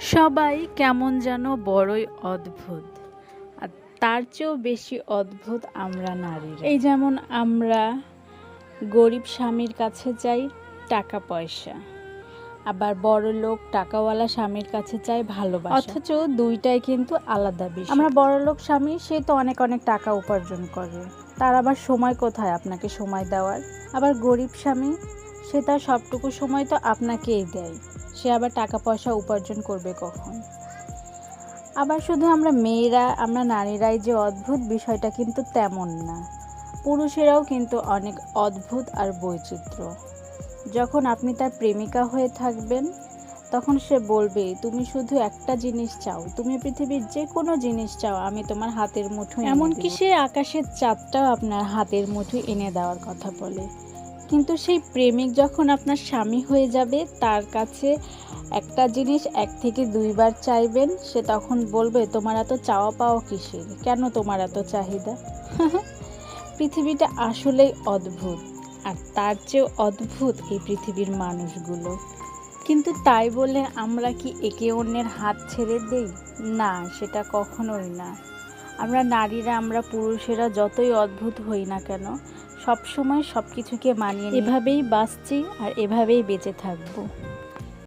সবাই কেমন যেন বড়ই অদ্ভুত। আর তার চেয়েও বেশি অদ্ভুত আমরা নারীরা। এই যেমন আমরা গরিব স্বামীর কাছে চাই টাকা পয়সা আবার বড় লোক টাকাওয়ালা স্বামীর কাছে চাই ভালোবাসা। অথচ দুইটাই কিন্তু আলাদা বিষয়। আমরা বড় লোক স্বামী সে তো অনেক অনেক টাকা উপার্জন করে। তার আবার সময় কোথায় আপনাকে সময় দেওয়ার? আবার গরিব স্বামী সে তার সবটুকু সময় তো আপনাকেই দেয়। সে আবার টাকা পয়সা উপার্জন করবে কখন? আবার শুধু আমরা মেয়েরা আমরা নারীরাই যে অদ্ভুত বিষয়টা কিন্তু তেমন না। পুরুষেরাও কিন্তু অনেক অদ্ভুত আর বৈচিত্র্য। যখন আপনি তার প্রেমিকা হয়ে থাকবেন তখন সে বলবে তুমি শুধু একটা জিনিস চাও। তুমি পৃথিবীর যে কোনো জিনিস চাও আমি তোমার হাতের মুঠো এমনকি সে আকাশের চাঁদটাও আপনার হাতের মুঠো এনে দেওয়ার কথা বলে। কিন্তু সেই প্রেমিক যখন আপনার স্বামী হয়ে যাবে, তার কাছে একটা জিনিস এক থেকে দুইবার চাইবেন, সে তখন বলবে, তোমার এত চাওয়া পাওয়া কিসের? কেন তোমার এত চাহিদা? পৃথিবীটা আসলেই অদ্ভুত। আর তার চেয়েও অদ্ভুত এই পৃথিবীর মানুষগুলো। কিন্তু তাই বলে আমরা কি একে অন্যের হাত ছেড়ে দেই? না, সেটা কখনোই না। আমরা নারীরা, আমরা পুরুষেরা যতই অদ্ভুত হই না কেন, সবসময় সব কিছুকে মানিয়ে এভাবেই বাঁচছি আর এভাবেই বেঁচে থাকব।